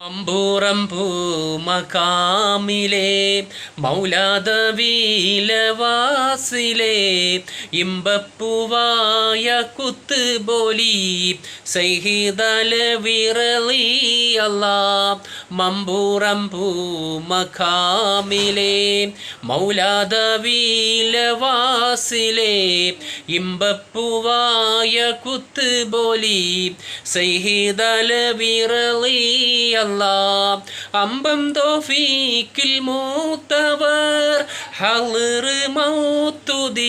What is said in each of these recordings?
അമ്പൂറമ്പൂ മകാമിലെ മൗലാദവീലവാസിലെ ഇമ്പപ്പൂവായ കുത്തുബോലി സൈഹിദല അല്ലാ മമ്പൂറമ്പൂ മകാമിലെ മൗലാദവീലവാസിലെ ഇമ്പപ്പൂവായ കുത്തുബോലി സഹിതല വിറളിയല്ല അമ്പം തോഫീക്കിൽ മൂത്തവർ ഹളിറ് മൗത്തുദീത്തവർ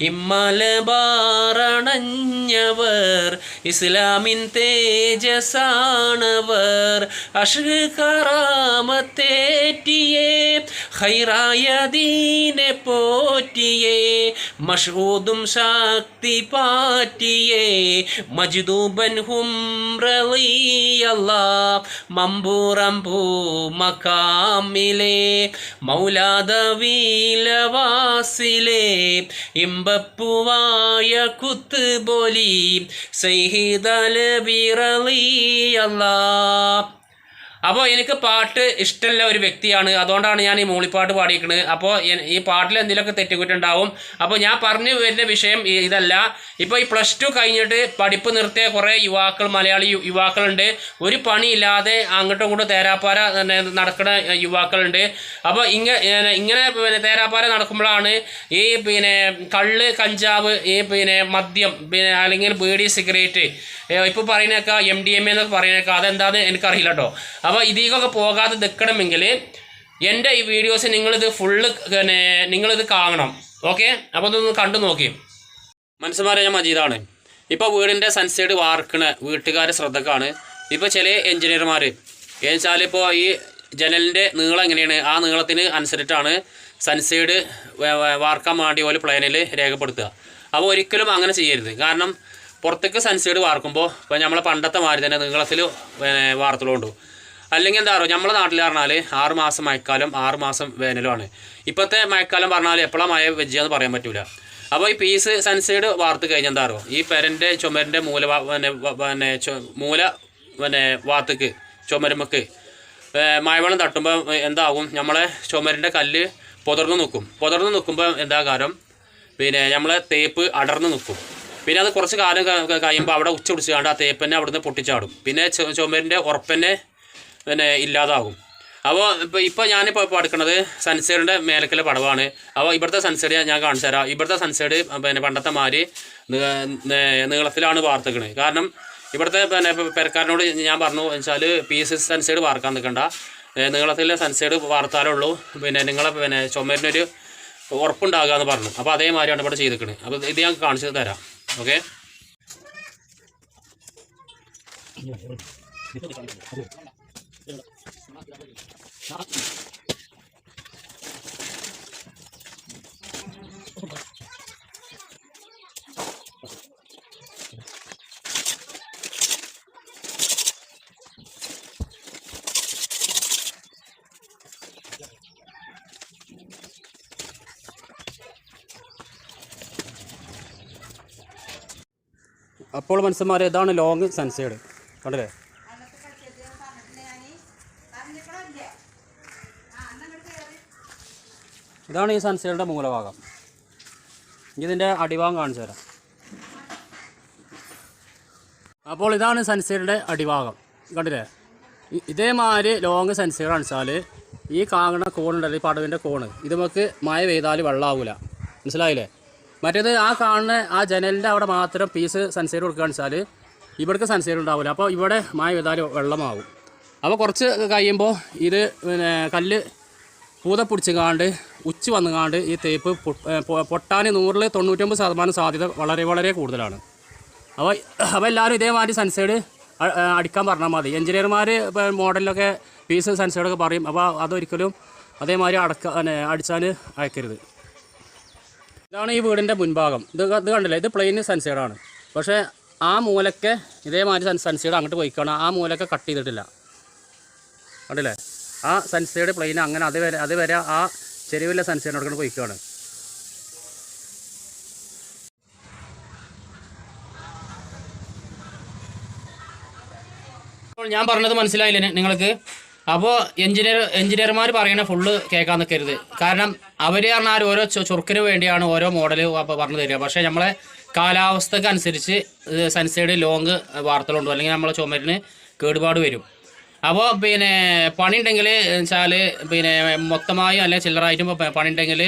ഇമ്മലബാറണഞ്ഞവർ ഇസ്ലാമിൻ തേജസാണവർ. അഷ്കറാമത്തേറ്റിയേ ഹൈറായ ദീനെ പോറ്റിയേ മഷൂദും ശക്തി പാറ്റിയേ മജ്ദൂബൻ ഹും റളിയല്ല മമ്പൂറമ്പൂ മക്കാമിലെ മൗലാദവീലവാസിലെ ഇമ്പപ്പൂവായ കുത്തുബോലി സൈഹിദല വിറളിയല്ല അപ്പോൾ എനിക്ക് പാട്ട് ഇഷ്ടമുള്ള ഒരു വ്യക്തിയാണ്. അതുകൊണ്ടാണ് ഞാൻ ഈ മൂളിപ്പാട്ട് പാടിയിരിക്കുന്നത് അപ്പോൾ ഈ പാട്ടിൽ എന്തെങ്കിലുമൊക്കെ തെറ്റുകുറ്റുണ്ടാവും അപ്പോൾ ഞാൻ പറഞ്ഞു വരുന്ന വിഷയം ഇതല്ല. ഇപ്പോൾ ഈ പ്ലസ് ടു കഴിഞ്ഞിട്ട് പഠിപ്പ് നിർത്തിയ കുറേ യുവാക്കൾ മലയാളി യുവാക്കളുണ്ട്. ഒരു പണിയില്ലാതെ അങ്ങോട്ടും ഇങ്ങോട്ടും തേരാപ്പാര നടക്കുന്ന യുവാക്കളുണ്ട്. അപ്പോൾ ഇങ്ങനെ ഇങ്ങനെ പിന്നെ തേരാപ്പാര നടക്കുമ്പോഴാണ് ഈ പിന്നെ കള്ള് കഞ്ചാവ് ഈ പിന്നെ മദ്യം പിന്നെ അല്ലെങ്കിൽ ബീഡി സിഗരറ്റ് ഇപ്പോൾ പറയുന്നേക്കാം എം ഡി എം എന്നൊക്കെ പറയുന്നേക്കാം. അതെന്താണെന്ന് എനിക്കറിയില്ല കേട്ടോ അപ്പോൾ ഇതിലേക്കൊക്കെ പോകാതെ നിൽക്കണമെങ്കിൽ എന്റെ ഈ വീഡിയോസ് നിങ്ങളിത് ഫുള്ള് പിന്നെ നിങ്ങളിത് കാണണം. ഓക്കെ അപ്പോൾ ഇതൊന്ന് കണ്ടു നോക്കി. മനസ്സുമാരെ ഞാൻ മജീദാണ്. ഇപ്പോൾ വീടിന്റെ സൺസൈഡ് വാർക്കണ വീട്ടുകാരെ ശ്രദ്ധക്കാണ്. ഇപ്പോൾ ചില എഞ്ചിനീയർമാർ എന്നുവെച്ചാൽ ഇപ്പോൾ ഈ ജനലിന്റെ നീളം എങ്ങനെയാണ്? ആ നീളത്തിന് അനുസരിച്ചിട്ടാണ് സൺസൈഡ് വാർക്കാൻ വേണ്ടി പോലെ പ്ലാനിൽ രേഖപ്പെടുത്തുക. അപ്പോൾ ഒരിക്കലും അങ്ങനെ ചെയ്യരുത്. കാരണം പുറത്തേക്ക് സൺസൈഡ് വാർക്കുമ്പോൾ ഇപ്പോൾ നമ്മളെ പണ്ടത്തെ മാതിരി തന്നെ നീളത്തിൽ വാർത്തലുണ്ടു. അല്ലെങ്കിൽ എന്താ പറയുക നമ്മുടെ നാട്ടിൽ പറഞ്ഞാൽ ആറ് മാസം മഴക്കാലം ആറ് മാസം വേനലുമാണ്. ഇപ്പോഴത്തെ മഴക്കാലം പറഞ്ഞാൽ എപ്പോഴാണ് മഴ വെജിയെന്ന് പറയാൻ പറ്റില്ല അപ്പോൾ ഈ പീസ് സൺസൈഡ് വാർത്ത് കഴിഞ്ഞാൽ എന്താ പറയുക ഈ പെരന്റെ ചുമരിന്റെ മൂല പിന്നെ പിന്നെ മൂല പിന്നെ വാത്തക്ക് ചുമരുമക്ക് മഴവെള്ളം തട്ടുമ്പോൾ എന്താകും നമ്മളെ ചുമരിന്റെ കല്ല് പുതർന്ന് നിൽക്കും പുതർന്ന് നിൽക്കുമ്പോൾ എന്താ കാരണം പിന്നെ നമ്മളെ തേപ്പ് അടർന്ന് നിൽക്കും പിന്നെ അത് കുറച്ച് കാലം കഴിയുമ്പോൾ അവിടെ ഉച്ച പിടിച്ചാണ്ട് ആ തേപ്പന്നെ അവിടുന്ന് പൊട്ടിച്ചാടും. പിന്നെ ചുമരിന്റെ ഉറപ്പന്നെ പിന്നെ ഇല്ലാതാകും. അപ്പോൾ ഇപ്പോൾ ഇപ്പോൾ ഞാനിപ്പോൾ ഇപ്പോൾ എടുക്കുന്നത് സൺസൈഡിന്റെ മേലക്കലെ പടവാണ്. അപ്പോൾ ഇവിടുത്തെ സൺസൈഡ് ഞാൻ കാണിച്ചു തരാം. ഇവിടുത്തെ സൺസൈഡ് പിന്നെ പണ്ടത്തെ മാതിരി നീളത്തിലാണ് വാർത്തക്കണത്. കാരണം ഇവിടുത്തെ പിന്നെ പെരക്കാരനോട് ഞാൻ പറഞ്ഞു വെച്ചാൽ പീസ് സൺസേഡ് വാർക്കാൻ നിൽക്കണ്ട നീളത്തിലെ സൺസൈഡ് വാർത്താലേ ഉള്ളൂ. പിന്നെ നിങ്ങളെ പിന്നെ ചുമരിനൊരു ഉറപ്പുണ്ടാകുക എന്ന് പറഞ്ഞു. അപ്പോൾ അതേമാതിരിയാണ് ഇവിടെ ചെയ്തിരിക്കുന്നത് അപ്പോൾ ഇത് ഞാൻ കാണിച്ചു തരാം. ഓക്കെ? അപ്പോൾ മനുഷ്യന്മാരെ ഇതാണ് ലോങ് സൺസൈഡ് കണ്ടില്ലേ? ഇതാണ് ഈ സൺസൈഡിന്റെ മൂലഭാഗം. ഇതിന്റെ അടിഭാഗം കാണിച്ചു തരാം. അപ്പോൾ ഇതാണ് സൺസൈഡിന്റെ അടിഭാഗം. കണ്ടില്ലേ? ഇതേമാതിരി ലോങ് സൺസൈഡ് കാണിച്ചാൽ ഈ കാണുന്ന കോണുണ്ടല്ലോ ഈ പടവിന്റെ കോണ് ഇത് നമുക്ക് മഴ പെയ്താൽ വെള്ളമാവില്ല മനസ്സിലായില്ലേ? മറ്റേത് ആ കാണുന്ന ആ ജനലിന്റെ അവിടെ മാത്രം പീസ് സൺസൈഡ് കൊടുക്കുകയാണെന്ന് വെച്ചാൽ ഇവിടേക്ക് സൺസൈഡ് ഉണ്ടാവില്ല അപ്പോൾ ഇവിടെ മഴ പെയ്താൽ വെള്ളമാവും. അപ്പോൾ കുറച്ച് കഴിയുമ്പോൾ ഇത് പിന്നെ കല്ല് പൂത പിടിച്ചുകാണ്ട് ഉച്ച വന്നുകാണ്ട് ഈ തേപ്പ് പൊട്ടാൻ നൂറിൽ തൊണ്ണൂറ്റൊമ്പത് ശതമാനം സാധ്യത വളരെ വളരെ കൂടുതലാണ്. അപ്പോൾ അപ്പോൾ എല്ലാവരും ഇതേമാതിരി സൺസൈഡ് അടിക്കാൻ പറഞ്ഞാൽ മതി. എഞ്ചിനീയർമാർ മോഡലിലൊക്കെ പീസ് സൺസൈഡൊക്കെ പറയും. അപ്പോൾ അതൊരിക്കലും അതേമാതിരി അടക്ക അടിച്ചാൽ അയക്കരുത്. ഇതാണ് ഈ വീടിന്റെ മുൻഭാഗം. ഇത് ഇത് കണ്ടില്ലേ? ഇത് പ്ലെയിൻ സൺസൈഡാണ്. പക്ഷേ ആ മൂലക്കെ ഇതേമാതിരി സൺ സൺസൈഡ് അങ്ങോട്ട് പോയിക്കാണ്. ആ മൂലക്കെ കട്ട് ചെയ്തിട്ടില്ല. കണ്ടില്ലേ ആ സൺസൈഡ് പ്ലെയിൻ അങ്ങനെ അത് വരെ അത് വരെ ആ ചെരുവിലെ സൺസൈഡിനോട് അപ്പോൾ ഞാൻ പറഞ്ഞത് മനസ്സിലായില്ല നിങ്ങൾക്ക്? അപ്പോൾ എഞ്ചിനീയർ എഞ്ചിനീയർമാർ പറയണ ഫുള്ള് കേൾക്കാൻ നിൽക്കരുത് കാരണം അവർ പറഞ്ഞാൽ ഓരോ ചുർക്കിന് വേണ്ടിയാണ് ഓരോ മോഡൽ പറഞ്ഞു തരിക. പക്ഷേ നമ്മളെ കാലാവസ്ഥക്ക് അനുസരിച്ച് സൺസൈഡ് ലോങ് വാർത്തകളുണ്ടോ. അല്ലെങ്കിൽ നമ്മളെ ചുമരിന് കേടുപാട് വരും. അപ്പോൾ പിന്നെ പണി ഉണ്ടെങ്കിൽ വെച്ചാൽ പിന്നെ മൊത്തമായും അല്ലെങ്കിൽ ചില്ലറായിട്ടും പണിയുണ്ടെങ്കിൽ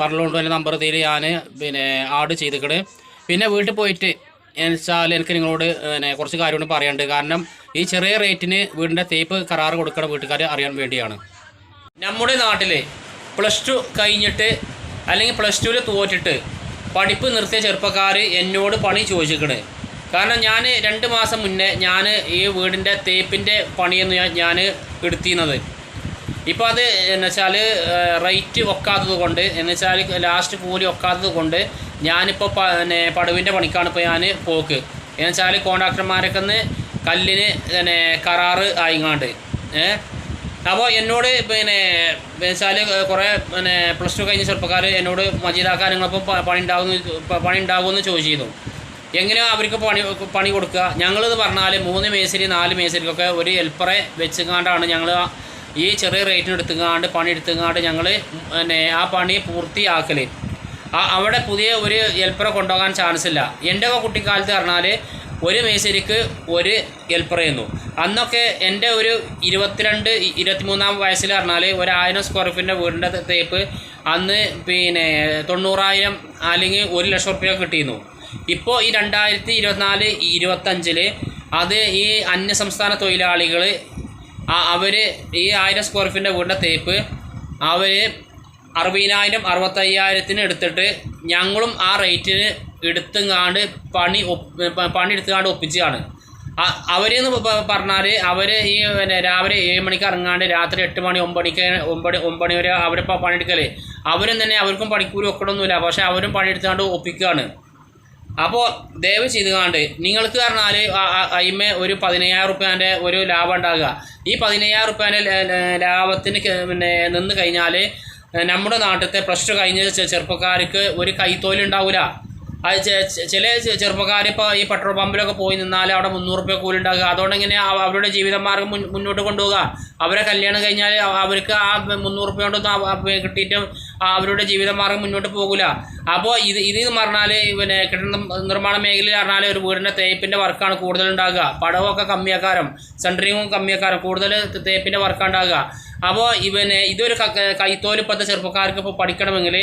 പറഞ്ഞുകൊണ്ടു എന്റെ നമ്പർ തീരെ ഞാൻ പിന്നെ ആഡ് ചെയ്തിക്കണ്. പിന്നെ വീട്ടിൽ പോയിട്ട് എന്നുവെച്ചാൽ എനിക്ക് നിങ്ങളോട് പിന്നെ കുറച്ച് കാര്യം കൂടി പറയാനുണ്ട്. കാരണം ഈ ചെറിയ റേറ്റിന് വീടിന്റെ തേപ്പ് കരാറ് കൊടുക്കണ വീട്ടുകാർ അറിയാൻ വേണ്ടിയാണ്. നമ്മുടെ നാട്ടിൽ പ്ലസ് ടു കഴിഞ്ഞിട്ട് അല്ലെങ്കിൽ പ്ലസ് ടുവിൽ തോറ്റിട്ട് പഠിപ്പ് നിർത്തിയ ചെറുപ്പക്കാർ എന്നോട് പണി ചോദിച്ചിരിക്കണ് കാരണം ഞാൻ രണ്ട് മാസം മുന്നേ ഞാൻ ഈ വീടിന്റെ തേപ്പിന്റെ പണിയെന്ന് ഞാൻ എടുത്തിരുന്നത്. ഇപ്പോൾ അത് എന്ന് വെച്ചാൽ റേറ്റ് ഒക്കാത്തത് കൊണ്ട് എന്ന് വെച്ചാൽ ലാസ്റ്റ് കൂലി ഒക്കാത്തത് കൊണ്ട് ഞാനിപ്പോൾ പിന്നെ പടുവിന്റെ പണിക്കാണ് ഇപ്പോൾ ഞാൻ പോക്ക്. എന്ന് വെച്ചാൽ കോൺട്രാക്ടർമാരൊക്കെ ഒന്ന് കല്ലിന് പിന്നെ കരാറ് ആയിങ്ങാണ്ട് ഏഹ് അപ്പോൾ എന്നോട് പിന്നെ വെച്ചാൽ കുറേ പിന്നെ പ്ലസ് ടു കഴിഞ്ഞ ചെറുപ്പക്കാർ എന്നോട് മജീദാക്കാൻ നിങ്ങളിപ്പം പണി ഉണ്ടാകുമെന്ന് പണി ഉണ്ടാകുമെന്ന് ചോദിച്ചിരുന്നു. എങ്ങനെയാണ് അവർക്ക് പണി പണി കൊടുക്കുക? ഞങ്ങളെന്ന് പറഞ്ഞാൽ മൂന്ന് മേസരി നാല് മേസരിക്കൊക്കെ ഒരു ഹെൽപ്പറെ വെച്ചുകൊണ്ടാണ് ഞങ്ങൾ ഈ ചെറിയ റേറ്റിന് എടുത്തുങ്ങാണ്ട് പണി എടുത്തുങ്ങാണ്ട് ഞങ്ങൾ പിന്നെ ആ പണി പൂർത്തിയാക്കൽ അവിടെ പുതിയ ഒരു ഹെൽപ്പറെ കൊണ്ടുപോകാൻ ചാൻസ് ഇല്ല എന്റെ ഒക്കെ കുട്ടിക്കാലത്ത് പറഞ്ഞാൽ ഒരു മേശരിക്ക് ഒരു ഹെൽപ്പറയുന്നു അന്നൊക്കെ എന്റെ ഒരു ഇരുപത്തിരണ്ട് ഇരുപത്തിമൂന്നാം വയസ്സിൽ പറഞ്ഞാൽ ഒരു സ്ക്വയർ ഫീറ്റിന്റെ വീടിന്റെ തേപ്പ് അന്ന് പിന്നെ തൊണ്ണൂറായിരം അല്ലെങ്കിൽ ഒരു ലക്ഷം റുപ്യ കിട്ടിയിരുന്നു. ഇപ്പോൾ ഈ രണ്ടായിരത്തി ഇരുപത്തിനാല് ഇരുപത്തഞ്ചിൽ അത് ഈ അന്യസംസ്ഥാന തൊഴിലാളികൾ അവർ ഈ ആയിരം സ്ക്വയർ ഫീറ്റിന്റെ വീടിന്റെ തേപ്പ് അവർ അറുപതിനായിരം അറുപത്തയ്യായിരത്തിന് എടുത്തിട്ട് ഞങ്ങളും ആ റേറ്റിന് എടുത്തുങ്ങാണ്ട് പണി പണി എടുത്തുകാണ്ട് ഒപ്പിച്ചാണ് അവരെന്ന് പറഞ്ഞാൽ അവർ ഈ പിന്നെ രാവിലെ ഏഴ് മണിക്ക് ഇറങ്ങാണ്ട് രാത്രി എട്ട് മണി ഒമ്പണിക്ക് ഒമ്പണി മണി വരെ അവരിപ്പോൾ പണിയെടുക്കൽ. അവരും തന്നെ അവർക്കും പണിക്കൂലി ഒക്കണമൊന്നുമില്ല പക്ഷേ അവരും പണിയെടുത്തുകൊണ്ട് ഒപ്പിക്കുകയാണ് അപ്പോൾ ദയവ് ചെയ്ത് കണ്ട് നിങ്ങൾക്ക് പറഞ്ഞാൽ അയിമ ഒരു പതിനയ്യായിരം റുപ്യാന്റെ ഒരു ലാഭം ഉണ്ടാകുക. ഈ പതിനയ്യായിരം റുപ്യാന്റെ ലാഭത്തിന് പിന്നെ നിന്ന് കഴിഞ്ഞാൽ നമ്മുടെ നാട്ടിലത്തെ പ്ലസ് ടു കഴിഞ്ഞ ചെറുപ്പക്കാർക്ക് ഒരു കൈത്തോൽ ഉണ്ടാവില്ല അത് ചില ചെറുപ്പക്കാർ ഇപ്പോൾ ഈ പെട്രോൾ പമ്പിലൊക്കെ പോയി നിന്നാൽ അവിടെ മുന്നൂറ് റുപ്യ കൂലി ഉണ്ടാകുക. അതുകൊണ്ട് ഇങ്ങനെ അവരുടെ ജീവിതമാർഗം മുന്നോട്ട് കൊണ്ടുപോകുക? അവരെ കല്യാണം കഴിഞ്ഞാൽ അവർക്ക് ആ മുന്നൂറ് റുപ്യ കൊണ്ടൊന്നും കിട്ടിയിട്ടും അവരുടെ ജീവിത മാർഗം മുന്നോട്ട് പോകില്ല അപ്പോൾ ഇത് ഇത് എന്ന് പറഞ്ഞാൽ പിന്നെ കെട്ടിട നിർമ്മാണ മേഖലയിൽ പറഞ്ഞാൽ ഒരു വീടിന്റെ തേപ്പിന്റെ വർക്കാണ് കൂടുതൽ ഉണ്ടാകുക പടവൊക്കെ കമ്മിയാക്കാരം സെൻട്രിങ്ങും കമ്മിയാക്കാരം കൂടുതൽ തേപ്പിന്റെ വർക്കാണ് ഉണ്ടാകുക അപ്പോൾ ഇവന് ഇതൊരു ക- ക- കൈത്തോൽ ഇപ്പോഴത്തെ ചെറുപ്പക്കാർക്ക് ഇപ്പോൾ പഠിക്കണമെങ്കിൽ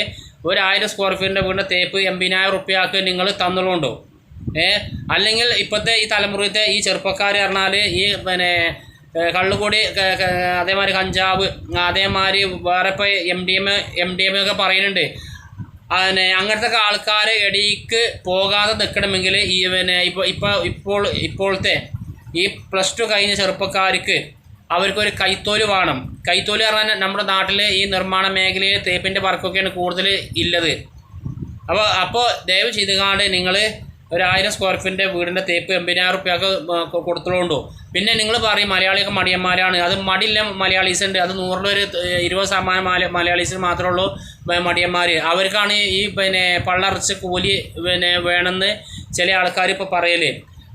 ഒരു സ്ക്വയർ ഫീറ്റിന്റെ വീടിന്റെ തേപ്പ് എൺപതിനായിരം റുപ്യക്ക് നിങ്ങൾ തന്നുള്ളൂ ഏഹ് അല്ലെങ്കിൽ ഇപ്പോഴത്തെ ഈ തലമുറത്തെ ഈ ചെറുപ്പക്കാർ പറഞ്ഞാൽ ഈ പിന്നെ കള്ളുകൂടി അതേമാതിരി കഞ്ചാവ് അതേമാതിരി വേറെ ഇപ്പോൾ M D M M D M ഒക്കെ പറയുന്നുണ്ട്. പിന്നെ അങ്ങനത്തെ ആൾക്കാർ ഇടയ്ക്ക് പോകാതെ നിൽക്കണമെങ്കിൽ ഈ പിന്നെ ഇപ്പോൾ ഇപ്പോൾ ഇപ്പോൾ ഇപ്പോഴത്തെ ഈ പ്ലസ് ടു കഴിഞ്ഞ ചെറുപ്പക്കാർക്ക് അവർക്കൊരു കൈത്തോൽ വേണം. കൈത്തോൽ പറഞ്ഞാൽ നമ്മുടെ നാട്ടിൽ ഈ നിർമ്മാണ മേഖലയിൽ തേപ്പിന്റെ വർക്കൊക്കെയാണ് കൂടുതൽ ഇല്ലത്. അപ്പോൾ അപ്പോൾ ദയവ് ചെയ്തുകൊണ്ട് നിങ്ങൾ ഒരു ആയിരം സ്ക്വയർ ഫീറ്റിന്റെ വീടിന്റെ തേപ്പ് എൺപതിനായിരം റുപ്യക്ക് കൊടുത്തോണ്ടോ പിന്നെ നിങ്ങൾ പറയും മലയാളിയൊക്കെ മടിയന്മാരാണ്. അത് മടിയില്ല മലയാളീസ് ഉണ്ട് അത് നൂറിലൊരു ഇരുപത് ശതമാനം മല മലയാളീസിന് മാത്രമേ ഉള്ളൂ മടിയന്മാർ അവർക്കാണ് ഈ പിന്നെ പള്ളറച്ച് കൂലി പിന്നെ വേണമെന്ന് ചില ആൾക്കാർ ഇപ്പോൾ പറയൽ.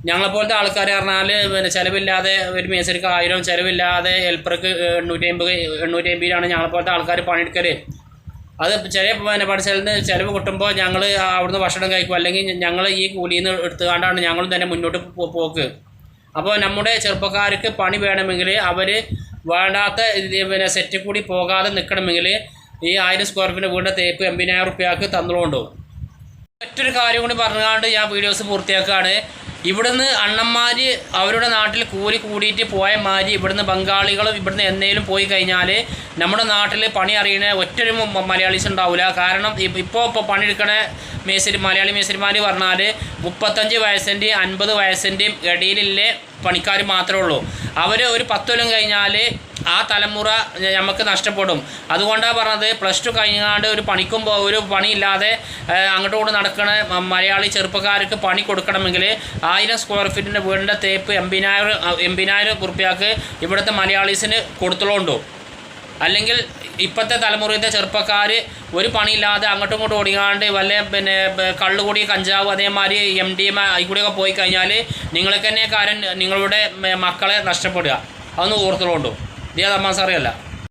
ഞങ്ങളെപ്പോലത്തെ ആൾക്കാർ പറഞ്ഞാൽ പിന്നെ ചിലവില്ലാതെ ഒരു മേസരിക്ക് ആയിരം ചിലവില്ലാതെ ഹെൽപ്പർക്ക് എണ്ണൂറ്റി അമ്പത് എണ്ണൂറ്റി അമ്പതിലാണ് ഞങ്ങളെപ്പോലത്തെ ആൾക്കാർ പണിയെടുക്കൽ. അത് ചെറിയ പിന്നെ പഠിച്ചതിന് ചിലവ് കിട്ടുമ്പോൾ ഞങ്ങൾ അവിടുന്ന് ഭക്ഷണം കഴിക്കും. അല്ലെങ്കിൽ ഞങ്ങൾ ഈ കൂലിയിൽ നിന്ന് എടുത്തുകൊണ്ടാണ് ഞങ്ങളും തന്നെ മുന്നോട്ട് പോക്ക്. അപ്പോൾ നമ്മുടെ ചെറുപ്പക്കാർക്ക് പണി വേണമെങ്കിൽ അവർ വേണ്ടാത്ത പിന്നെ സെറ്റ് കൂടി പോകാതെ നിൽക്കണമെങ്കിൽ ഈ ആയിരം സ്ക്വയർ ഫീറ്റ് വീടിന്റെ തേപ്പ് എൺപതിനായിരം റുപ്യക്ക് തന്നുകൊണ്ടു മറ്റൊരു കാര്യം കൂടി പറഞ്ഞുകൊണ്ട് ഞാൻ വീഡിയോസ് പൂർത്തിയാക്കുകയാണ് ഇവിടുന്ന് അണ്ണന്മാർ അവരുടെ നാട്ടിൽ കൂലി കൂടിയിട്ട് പോയ മാതിരി ഇവിടുന്ന് ബംഗാളികളും ഇവിടുന്ന് എന്തെങ്കിലും പോയി കഴിഞ്ഞാൽ നമ്മുടെ നാട്ടിൽ പണി അറിയണ ഒറ്റൊരു മലയാളീസ് ഉണ്ടാവില്ല കാരണം ഇപ്പോൾ ഇപ്പോൾ പണിയെടുക്കണ മേസരി മലയാളി മേസരിമാർ പറഞ്ഞാൽ മുപ്പത്തഞ്ച് വയസ്സിന്റെയും അൻപത് വയസ്സിന്റെയും ഇടയിലുള്ള പണിക്കാർ മാത്രമേ ഉള്ളൂ. അവർ ഒരു പത്തൊല്ലം കഴിഞ്ഞാൽ ആ തലമുറ നമുക്ക് നഷ്ടപ്പെടും. അതുകൊണ്ടാണ് പറഞ്ഞത് പ്ലസ് ടു കഴിഞ്ഞാണ്ട് ഒരു പണിക്കും ഒരു പണിയില്ലാതെ അങ്ങോട്ടും ഇങ്ങോട്ടും നടക്കണ മലയാളി ചെറുപ്പക്കാർക്ക് പണി കൊടുക്കണമെങ്കിൽ ആയിരം സ്ക്വയർ ഫീറ്റിന്റെ വീടിന്റെ തേപ്പ് എൺപതിനായിരം എൺപതിനായിരം ഉറുപ്പ്യക്ക് ഇവിടുത്തെ മലയാളീസിന് കൊടുത്തോളൂ അല്ലെങ്കിൽ ഇപ്പോഴത്തെ തലമുറയിലെ ചെറുപ്പക്കാർ ഒരു പണിയില്ലാതെ അങ്ങോട്ടും ഇങ്ങോട്ടും ഓടിക്കാണ്ട് വല്ല പിന്നെ കള്ളുകൂടി കഞ്ചാവ് അതേമാതിരി എം ഡി എം കൂടിയൊക്കെ പോയി കഴിഞ്ഞാൽ നിങ്ങൾക്ക് തന്നെ കാരൻ നിങ്ങളുടെ മക്കളെ നഷ്ടപ്പെടുക. അതൊന്ന് ഓർത്തുകൊണ്ടു ഇതേ തമാസ അറിയല്ല